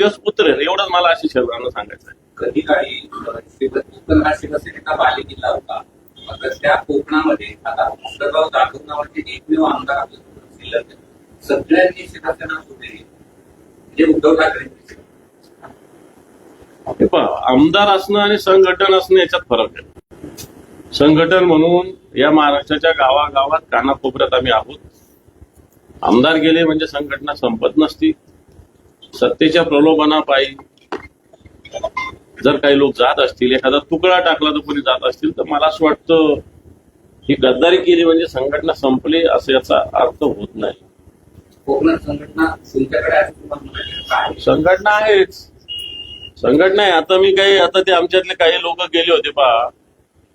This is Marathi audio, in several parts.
दिवस उतरेल एवढंच मला अशी शरीरानं सांगायचं आहे. कधी उत्तर शिवसेनेचा बालेकिल्ला होता. मात्र त्या कोकणामध्ये आता एकमेव आमदार शिल्लक. सगळ्यांनी शिवसेना सोडली. म्हणजे उद्धव ठाकरे आमदार असणं आणि संघटन असणं याच्यात फरक आहे. संघटन म्हणून या महाराष्ट्राच्या गावागावात कानाकोपऱ्यात आम्ही आहोत. आमदार गेले म्हणजे संघटना संपत नसती. सत्तेच्या प्रलोभनापायी जर काही लोक जात असतील एखादा तुकडा टाकला तर कोणी जात असतील तर मला असं वाटतं ही गद्दारी केली म्हणजे संघटना संपली असं याचा अर्थ होत नाही. कोकणात संघटना आहेच. संघटना आहे. आता मी काही आता ते आमच्यातले काही लोक गेले होते पहा.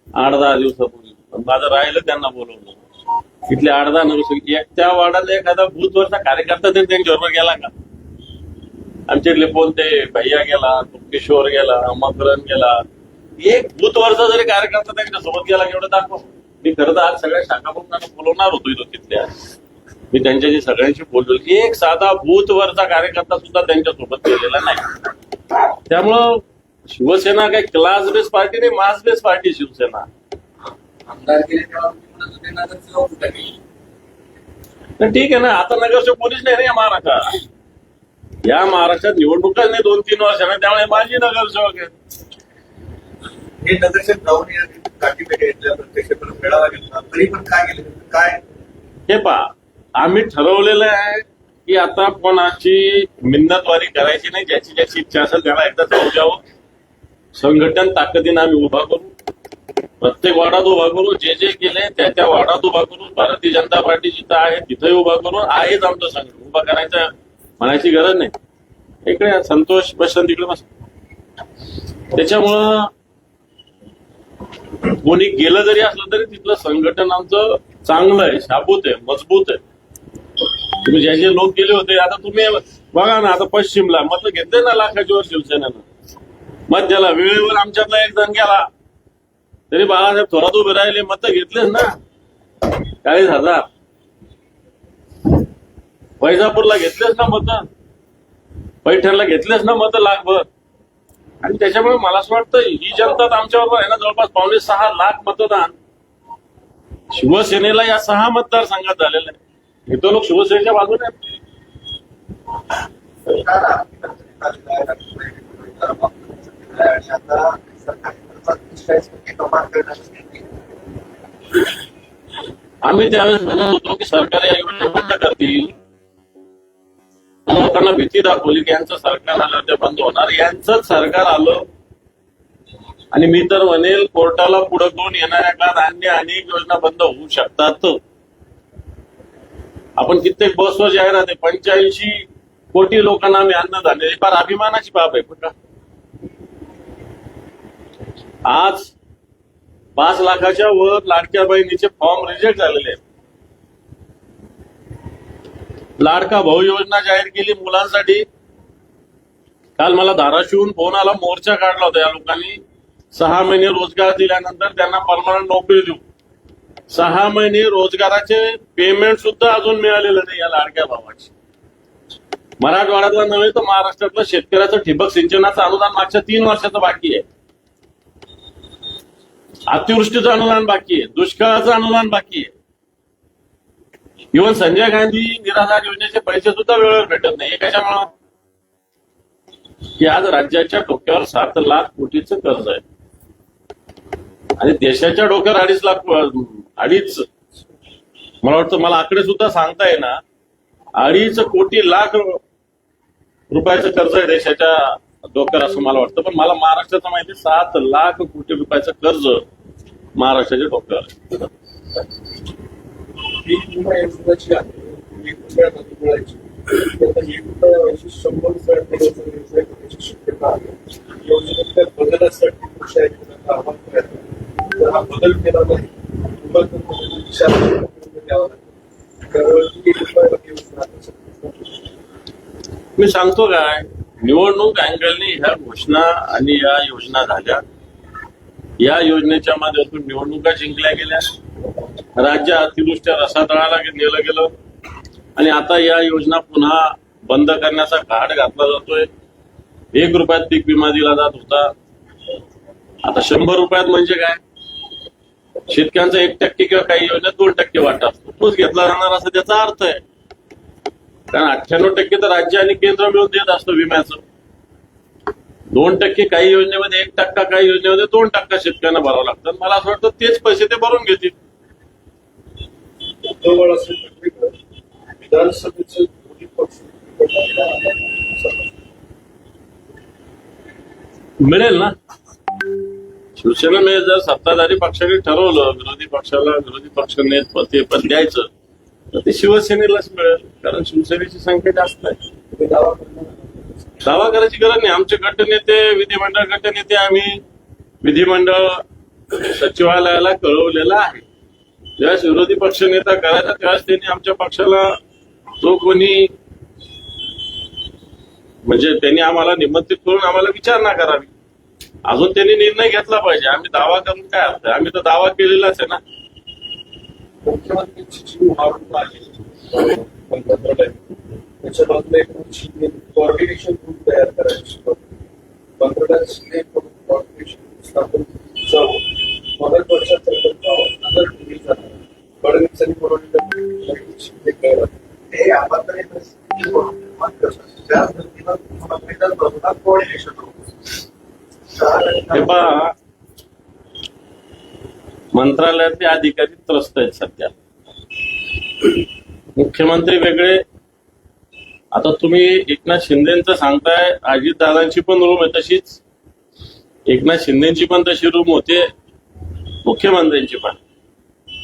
आठ दहा दिवसापूर्वी. माझं राहिलं त्यांना बोलवलं. तिथले आठ दहा एक त्या वार्डात एखादा भूतवरचा कार्यकर्ता तरी त्यांच्याबरोबर गेला का? आमच्यातले कोणते भैया गेला किशोर गेला मकरन गेला. एक भूतवरचा जरी कार्यकर्ता त्यांच्यासोबत गेला एवढं दाखव. मी खरं तर आज सगळ्या शाखा त्यांना बोलवणार होतो इथं तिथल्या. मी त्यांच्याशी सगळ्यांशी बोललो एक साधा बूथवरचा कार्यकर्ता सुद्धा त्यांच्यासोबत गेलेला नाही. त्यामुळं शिवसेना काही क्लास बेस पार्टी नाही मास बेस पार्टी शिवसेना. ठीक आहे ना आता नगरसेवक कोणीच नाही या महाराष्ट्रात. या महाराष्ट्रात निवडणुकाच नाही दोन तीन वर्षांना त्यामुळे माझी नगरसेवक आहे हे नगरसेवक जाऊन या गाठीपेठे घेतल्या प्रत्यक्ष परत मिळावा घेतला. तरी पण काय गेले काय? हे पहा आम्ही ठरवलेलं आहे की आता कोणाची मिन्नतवारी करायची नाही ज्याची ज्याची इच्छा असेल त्याला एकदा जाऊ द्यावं. संघटन ताकदीनं आम्ही उभा करू. प्रत्येक वार्डात उभा करू. जे जे केले त्या त्या वार्डात उभा करू. भारतीय जनता पार्टी जिथं आहे तिथंही उभा करू. आहेच आमचं संघटन उभा करायचं म्हणायची गरज नाही. इकडे संतोष बसन तिकडे बस. त्याच्यामुळं कोणी गेलं जरी असलं तरी तिथलं संघटन आमचं चांगलं आहे शाबूत आहे मजबूत आहे. तुम्ही जे जे लोक गेले होते आता तुम्ही बघा ना आता पश्चिमला मत घेतले ना लाखाची वर शिवसेनेनं. मत ज्याला वेळेवर आमच्यातला एक जण गेला. तरी बाळासाहेब थोरात उभे राहिले मत घेतलेच ना. चाळीस हजार. वैजापूरला घेतलेच ना मत पैठणला घेतलेच ना मत लाखभर. आणि त्याच्यामुळे मला असं वाटतं ही जनता आमच्याबरोबर आहे ना जवळपास पावणे सहा लाख मतदान. शिवसेनेला या सहा मतदारसंघात झालेलं आहे. तो लोक शिवसेनेच्या बाजूने आम्ही त्यावेळेस म्हणत होतो की सरकार या योजना बंद करतील. लोकांना भीती दाखवली की यांचं सरकार आलं ते बंद होणार. यांचं सरकार आलं. आणि मी तर म्हणेल कोर्टाला पुढे घेऊन येणाऱ्या काळात अन्य अनेक योजना बंद होऊ शकतात. आपण कित्येक बसवर जाहिरात आहे पंच्याऐंशी कोटी लोकांना आम्ही अन्न दिले. फार अभिमानाची बाब आहे बघा. आज पाच लाखाच्या वर लाडक्या बहिणीचे फॉर्म रिजेक्ट झालेले आहेत. लाडका भाऊ योजना जाहीर केली मुलांसाठी. काल मला धाराशिवून फोन आला मोर्चा काढला होता या लोकांनी. सहा महिने रोजगार दिल्यानंतर त्यांना परमनंट नोकरी देऊ. सहा महिने रोजगाराचे पेमेंट सुद्धा अजून मिळालेलं नाही या लाडक्या भावाची. मराठवाड्यातला नव्हे तर महाराष्ट्रातलं शेतकऱ्याचं ठिबक सिंचनाचं अनुदान मागच्या तीन वर्षाचं बाकी आहे. अतिवृष्टीचं अनुदान बाकी आहे. दुष्काळाचं अनुदान बाकी आहे. इव्हन संजय गांधी निराधार योजनेचे पैसे सुद्धा वेळेवर भेटत नाही कशामुळं? की आज राज्याच्या डोक्यावर सात लाख कोटीच कर्ज आहे. आणि देशाच्या डोक्यावर अडीच लाख अडीच. मला वाटतं मला आकडे सुद्धा सांगता येणार अडीच कोटी लाख रुपयाचं कर्ज आहे देशाच्या डोक्यावर असं मला वाटतं. पण मला महाराष्ट्राचं माहिती सात लाख कोटी रुपयाचं कर्ज महाराष्ट्राच्या डोक्यावर आहे. ही विमा योजनाची आहे एक रुपया आता शंभर होण्याची शक्यता आहे योजनेतल्या बदलासाठी कृषी आयुक्तांना आवाहन करायचं हा बदल केला नाही दिशा मी सांगतो काय निवडणूक अँगलनी ह्या घोषणा आणि या योजना झाल्या. या योजनेच्या माध्यमातून निवडणुका जिंकल्या गेल्या. राज्य अतिवृष्ट्या रसातळाला नेलं गेलं. आणि आता या योजना पुन्हा बंद करण्याचा घाट घातला जातोय. एक रुपयात पीक विमा दिला जात होता. आता शंभर रुपयात म्हणजे काय? शेतकऱ्यांचा एक टक्के किंवा काही योजना दोन टक्के वाटा असतो. तोच घेतला जाणार असं त्याचा अर्थ आहे. कारण अठ्ठ्याण्णव टक्के तर राज्य आणि केंद्र मिळून देत असतो विम्याचं. दोन टक्के काही योजनेमध्ये एक टक्का काही योजनेमध्ये दोन टक्का शेतकऱ्यांना भरावं लागतं. मला असं वाटतं तेच पैसे ते भरून घेतील. उद्धव बाळासाहेब विधानसभेचं दोन्ही पक्ष मिळेल ना? शिवसेनेने जर सत्ताधारी पक्षाने ठरवलं विरोधी पक्षाला विरोधी पक्षाने ते पण द्यायचं तर ते शिवसेनेलाच मिळेल कारण शिवसेनेची संख्या जास्त आहे. दावा करायची गरज नाही. आमचे गटनेते विधिमंडळ गटनेते आम्ही विधिमंडळ सचिवालयाला कळवलेलं आहे. ज्यावेळेस विरोधी पक्ष नेता करायचा त्यावेळेस त्यांनी आमच्या पक्षाला जो कोणी म्हणजे त्यांनी आम्हाला निमंत्रित करून आम्हाला विचारणा करावी. अजून त्यांनी निर्णय घेतला पाहिजे. आम्ही दावा करून काय अर्थ आहे? आम्ही तर दावा केलेलाच आहे ना. मुख्यमंत्र्यांची कॉर्डिनेशन ग्रुप तयार करायची? नजर फडणवीसांनी हे हे पहा. मंत्रालयातले अधिकारी त्रस्त आहेत सध्या. मुख्यमंत्री वेगळे. आता तुम्ही एकनाथ शिंदेचं सांगताय अजितदादांची पण रूम आहे तशीच. एकनाथ शिंदेची पण तशी रूम होते. मुख्यमंत्र्यांची पण.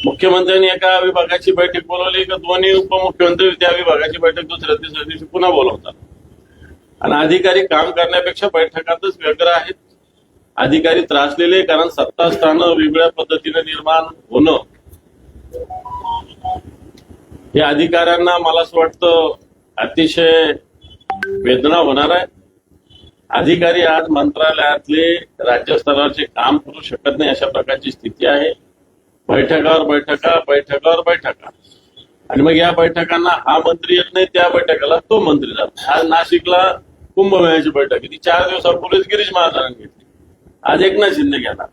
मुख्यमंत्र्यांनी एका विभागाची बैठक बोलवली का दोन्ही उपमुख्यमंत्री त्या विभागाची बैठक दुसऱ्या तिसऱ्या दिवशी पुन्हा बोलवतात. आणि अधिकारी काम करण्यापेक्षा बैठकातच व्यग्र आहेत. अधिकारी त्रासलेले कारण सत्ता स्थानं वेगळ्या पद्धतीने निर्माण होणं. या अधिकाऱ्यांना मला असं वाटतं अतिशय वेदना होणार आहे. अधिकारी आज मंत्रालयातले राज्यस्तरावरचे काम करू शकत नाही अशा प्रकारची स्थिती आहे. बैठकावर बैठका बैठकावर बैठका. आणि मग या बैठकांना हा मंत्री येत नाही त्या बैठकाला तो मंत्री जात नाही. आज नाशिकला कुंभमेळ्याची बैठक ती चार दिवसापूर्वीच गिरीश महाराजांनी घेतली. आज एकनाथ शिंदे घेणार.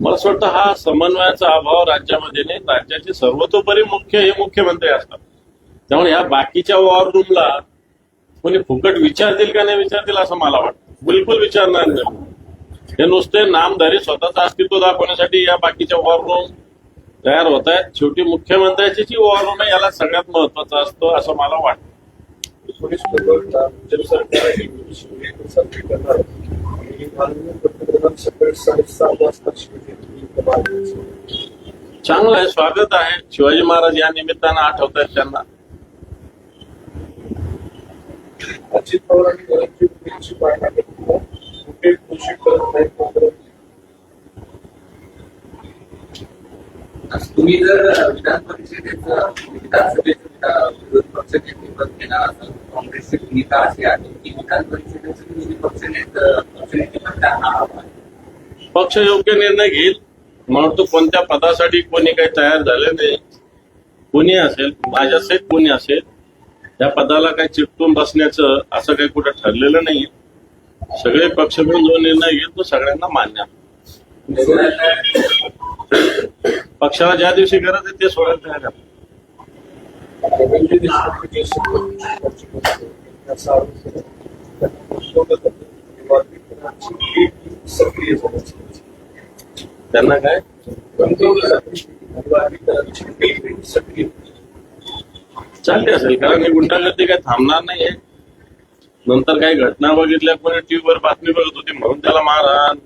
मला असं वाटतं हा समन्वयाचा अभाव राज्यामध्ये नाही. राज्याचे सर्वतोपरी मुख्य हे मुख्यमंत्री असतात. त्यामुळे या बाकीच्या वॉर रूमला कोणी फुकट विचारतील का नाही विचारतील असं मला वाटतं. बिलकुल विचारणार नाही. हे नुसते नामधारी स्वतःचं अस्तित्व दाखवण्यासाठी या बाकीच्या वॉर रूम तयार होत आहेत. शेवटी मुख्यमंत्र्याची जी वॉर रूम आहे याला सगळ्यात महत्वाचं असतं असं मला वाटतं. चांगलं आहे स्वागत आहे. शिवाजी महाराज या निमित्तानं आठवत आहेत त्यांना. अजित पवार आणि करतो कुठे घोषित करत नाही तुम्ही जर विधान परिषदेचं विधानसभेचं विधा- विरोधी पक्ष नेतेपद घेणार असाल काँग्रेसची भूमिका अशी आहे की विधान परिषदेचं विरोधी पक्ष नेते योग्य निर्णय घेईल म्हणतो कोणत्या पदासाठी कोणी काही तयार झाले नाही. कोणी असेल माझ्या सहित कोणी असेल त्या पदाला काही चिटकून बसण्याचं असं काही कुठं ठरलेलं नाही सगळे पक्ष मिळून जो निर्णय घेईल तो सगळ्यांना मान्य पक्षाला ज्या दिवशी गरज आहे ते सोडायला तयार त्यांना काय? सक्रिय चालते असेल कारण ही गुंडागर्दी काही थांबणार नाहीये. नंतर काही घटना बघितल्या कोणी टीव्हीवर बातमी बघत होती म्हणून त्याला मारहाण.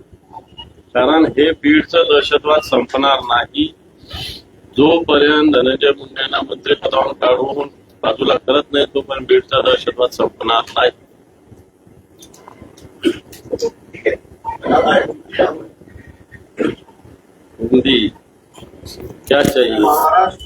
कारण हे बीडचं दहशतवाद संपणार नाही. जोपर्यंत धनंजय मुंडेंना मंत्रिपदावरून काढून बाजूला करत नाही तोपर्यंत बीडचा दहशतवाद संपणार नाही. ठीक आहे. हिंदी क्या चाहिए महाराष्ट्र